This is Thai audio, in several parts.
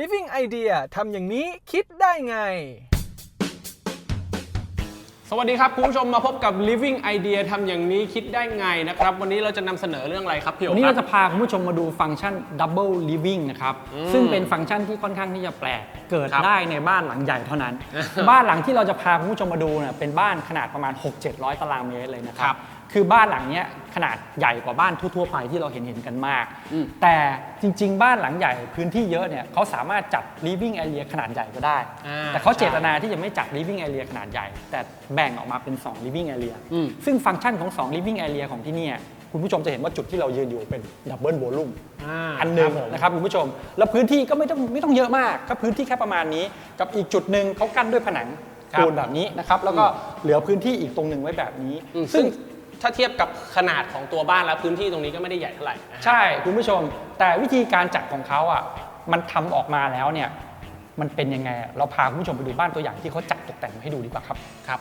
Living Idea ทำอย่างนี้คิดได้ไง สวัสดีครับคุณผู้ชมมาพบกับ Living Idea ทำอย่างนี้คิดได้ไงนะครับ วันนี้เราจะนำเสนอเรื่องอะไรครับพี่โอ๋วันนี้คเรารับจะพาคุณผู้ชมมาดูฟังก์ชัน Double Living นะครับซึ่งเป็นฟังก์ชันที่ค่อนข้างที่จะแปลก เกิดครับได้ในบ้านหลังใหญ่เท่านั้น บ้านหลังที่เราจะพาคุณผู้ชมมาดูเนี่ยเป็นบ้านขนาดประมาณ 6-700 ตารางเมตรเลยนะคครัรับ บ คือบ้านหลังเนี้ยขนาดใหญ่กว่าบ้านทั่วๆไปที่เราเห็นเห็นๆกันมากแต่จริง ๆ บ้านหลังใหญ่พื้นที่เยอะเนี่ยเขาสามารถจัด living area ขนาดใหญ่ก็ได้ อ่าแต่เขาใช่เจตนาที่จะไม่จัด living area ขนาดใหญ่ แต่แบ่งออกมาเป็น 2 living area อืม ซึ่งฟังก์ชันของ 2 living area ของที่เนี่ยคุณผู้ชมจะเห็นว่าจุดที่เรายืนอยู่เป็น double volume อันหนึ่งนะครับคุณผู้ชม แล้วพื้นที่ก็ไม่ต้องไม่ต้องเยอะมากก็พื้นที่แค่ประมาณนี้ กับอีกจุดหนึ่งเขากั้นด้วยผนังครับปูนแบบนี้นะครับแล้วก็เหลือพื้นที่อีกตรงหนึ่งไว้แบบนี้ อืมซึ่ง ถ้าเทียบกับขนาดของตัวบ้านแล้วพื้นที่ตรงนี้ก็ไม่ได้ใหญ่เท่าไหร่นะฮะใช่คุณผู้ชม แต่วิธีการจัดของเขาอะมันทำออกมาแล้วเนี่ยมันเป็นยังไงอะเราพาคุณผู้ชมไปดูบ้านตัวอย่างที่เขาจัดตกแต่งมาให้ดูดีกว่าครับ ครับ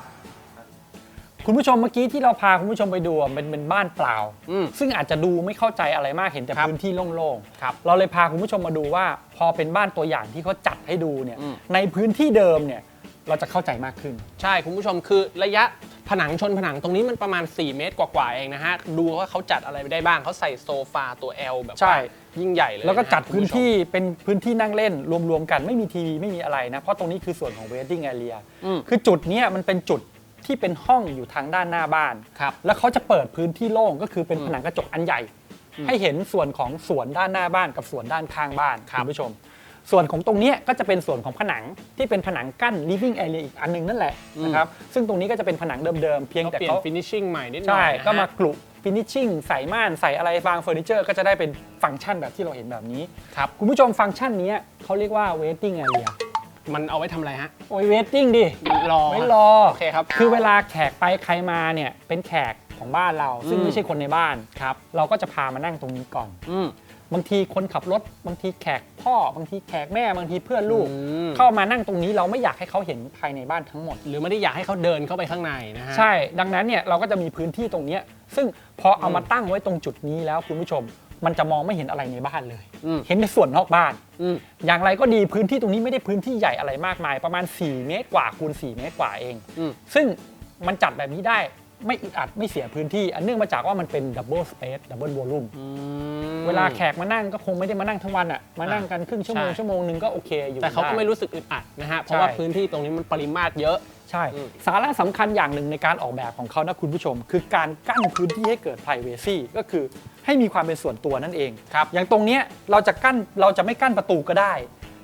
คุณผู้ชมเมื่อกี้ที่เราพาคุณผู้ชมไปดูอะเป็นเป็นบ้านเปล่า อืม ซึ่งอาจจะดูไม่เข้าใจอะไรมากเห็นแต่ครับพื้นที่โล่งครับเราเลยพาคุณผู้ชมมาดูว่า พอเป็นบ้านตัวอย่างที่เขาจัดให้ดูเนี่ยอืม ในพื้นที่เดิมเนี่ยเราจะเข้าใจมากขึ้น ใช่คุณผู้ชมคือระยะ ผนังชนผนังตรงนี้มันประมาณ 4 เมตรกว่าๆเองนะฮะ ดูว่าเขาจัดอะไรไปได้บ้างเขาใส่โซฟาตัว L แบบใช่ ว่ายิ่งใหญ่เลยแล้วก็นะฮะจัดคุณพื้นผู้ชมที่เป็นพื้นที่นั่งเล่นรวมๆกันไม่มีทีวีไม่มีอะไรนะ เพราะตรงนี้คือส่วนของ waiting area อืมคือจุดเนี้ยมันเป็นจุดที่เป็นห้องอยู่ทางด้านหน้าบ้าน ครับ แล้วเขาจะเปิดพื้นที่โล่งก็คือเป็นผนังกระจกอันใหญ่ ให้เห็นส่วนของสวนด้านหน้าบ้านกับสวนด้านข้างบ้านครับคุณผู้ชม ส่วนของตรงเนี้ยก็จะเป็นส่วนของผนังที่เป็นผนังกั้น living area อีกอันหนึงนั่นแหละนะครับซึ่งตรงนี้ก็จะเป็นผนังเดิมๆเพียงเขาแต่เปลี่ยนเขา finishing ใหม่นิดหน่อยใช่นะฮะ ก็มากลุฟินิชชิ่งใส่ม่าน ใส่อะไรวางเฟอร์นิเจอร์ ก็จะได้เป็นฟังก์ชันแบบที่เราเห็นแบบนี้ครับ คุณผู้ชมฟังก์ชันนี้เขาเรียกว่า waiting area มันเอาไว้ทำอะไรฮะ โอ้ย waiting ดิ รอ ไม่รอ โอเคครับ คือเวลาแขกไปใครมาเนี่ย เป็นแขกของบ้านเรา ซึ่งอืม ไม่ใช่คนในบ้าน ครับ เราก็จะพามานั่งตรงนี้ก่อน อืม บางทีคนขับรถ บางทีแขกพ่อ บางทีแขกแม่ บางทีเพื่อนลูก อืม เข้ามานั่งตรงนี้เราไม่อยากให้เขาเห็นภายในบ้านทั้งหมด หรือไม่ได้อยากให้เขาเดินเข้าไปข้างในนะฮะ ใช่ ดังนั้นเนี่ยเราก็จะมีพื้นที่ตรงเนี้ยซึ่งพอเอามาตั้งไว้ตรงจุดนี้แล้วคุณผู้ชม มันจะมองไม่เห็นอะไรในบ้านเลย อืม เห็นในส่วนนอกบ้าน อืม อย่างไรก็ดีพื้นที่ตรงนี้ไม่ได้พื้นที่ใหญ่อะไรมากมาย ประมาณ 4 เมตรกว่าคูณ4เมตรกว่าเอง อืม ซึ่งมันจัดแบบนี้ได้ ไม่อึดอัดไม่เสียพื้นที่ อันเนื่องมาจากว่ามันเป็นดับเบิลสเปซดับเบิลวอลลุ่มอืม เวลาแขกมานั่งก็คงไม่ได้มานั่งทั้งวันอะมานั่งกันครึ่งชั่วโมงใช่ ชั่วโมงหนึ่งก็โอเคอยู่แต่เขาก็ด้ ไม่รู้สึกอึดอัดนะฮะ เพราะว่าใช่ พื้นที่ตรงนี้มันปริมาตรเยอะ ใช่ อืม สาระสำคัญอย่างหนึ่งในการออกแบบของเขานะคุณผู้ชม คือการกั้นพื้นที่ให้เกิด privacy ก็คือให้มีความเป็นส่วนตัวนั่นเอง ครับ อย่างตรงเนี้ยเราจะกั้นเราจะไม่กั้นประตูก็ได้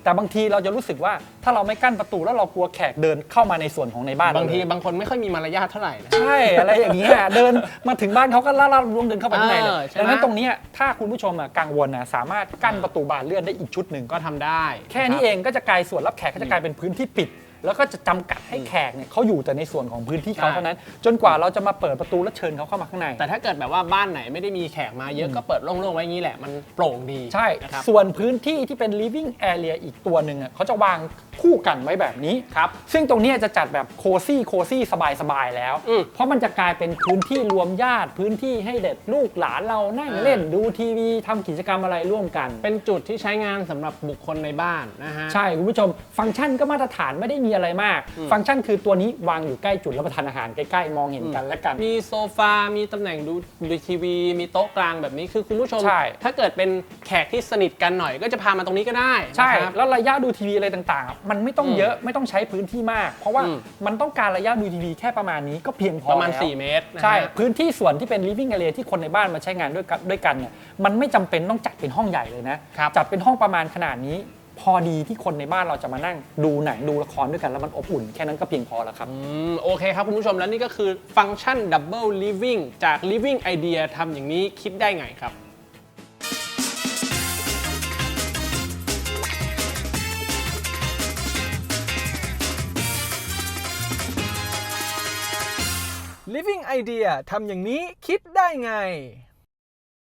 แต่บางทีเราจะรู้สึกว่าถ้าเราไม่กั้นประตูแล้วเรากลัวแขกเดินเข้ามาในส่วนของในบ้านบางทีเรเลยบางคนไม่ค่อยมีมารยาทเท่าไหร่นะ ใช่อะไรอย่างเงี้ยเดินมาถึงบ้านเขาก็ล่าล่าลวงเดินเข้าไปข้างในเลเออยใช่ไหม ดังนั้นตรงเนี้ยถ้าคุณผู้ชมอะกังวลนะสามารถกั้นประตูบานเลื่อนได้อีกชุดหนึ่งก็ก็ทำได้แค่นี้เองก็จะกลายส่วนรับแขกก็จะกลายเป็นพื้นที่ปิด แล้วก็จะจำกัดให้แขกเนี่ยเขาอยู่แต่ในส่วนของพื้นที่เขาเท่านั้น จนกว่าเราจะมาเปิดประตูแล้วเชิญเขาเข้ามาข้างใน แต่ถ้าเกิดแบบว่าบ้านไหนไม่ได้มีแขกมาเยอะก็เปิดโล่งๆไว้อย่างนี้แหละมันโปร่งดีใช่นะครับส่วนพื้นที่ที่เป็น living area อีกตัวหนึ่งอะเขาจะวางคู่กันไว้แบบนี้ครับซึ่งตรงเนี้ยจะจัดแบบโคซี่โคซี่สบายสบายๆแล้วอืมเพราะมันจะกลายเป็นพื้นที่รวมญาติพื้นที่ให้เด็กลูกหลานเรานั่งอ่าเล่นดูทีวีทำกิจกรรมอะไรร่วมกัน เป็นจุดที่ใช้งานสำหรับบุคคลในบ้านนะฮะใช่คุณผู้ชมฟังก์ชันก็มาตรฐานไม่ได้มีอะไรมาก ฟังก์ชันคือตัวนี้วางอยู่ใกล้จุดรับประทานอาหารใกล้ๆมองเห็นกันและกัน มีโซฟา มีตำแหน่งดูดูทีวี มีโต๊ะกลางแบบนี้คือคุณผู้ชม ใช่ ถ้าเกิดเป็นแขกที่สนิทกันหน่อย ก็จะพามาตรงนี้ก็ได้ใช่ นะครับ แล้วระยะดูทีวีอะไรต่างๆอะมันไม่ต้องอืมเยอะไม่ต้องใช้พื้นที่มาก เพราะว่าอืม มันต้องการระยะดูทีวีแค่ประมาณนี้ก็เพียงพอประมาณ แล้ว 4 เมตรนะฮะ ใช่ พื้นที่ส่วนที่เป็น living area ที่คนในบ้านมาใช้งานด้วยกันด้วยกันเนี่ยมันไม่จำเป็นต้องจัดเป็นห้องใหญ่เลยนะ ครับจัดเป็นห้องประมาณขนาดนี้ พอดีที่คนในบ้านเราจะมานั่งดูหนังดูละครด้วยกันแล้วมันอบอุ่น แค่นั้นก็เพียงพอแล้วครับ อืมโอเคครับคุณผู้ชมแล้วนี่ก็คือฟังก์ชัน Double Living จาก Living Idea ทำอย่างนี้คิดได้ไงครับ Living Idea ทำอย่างนี้คิดได้ไง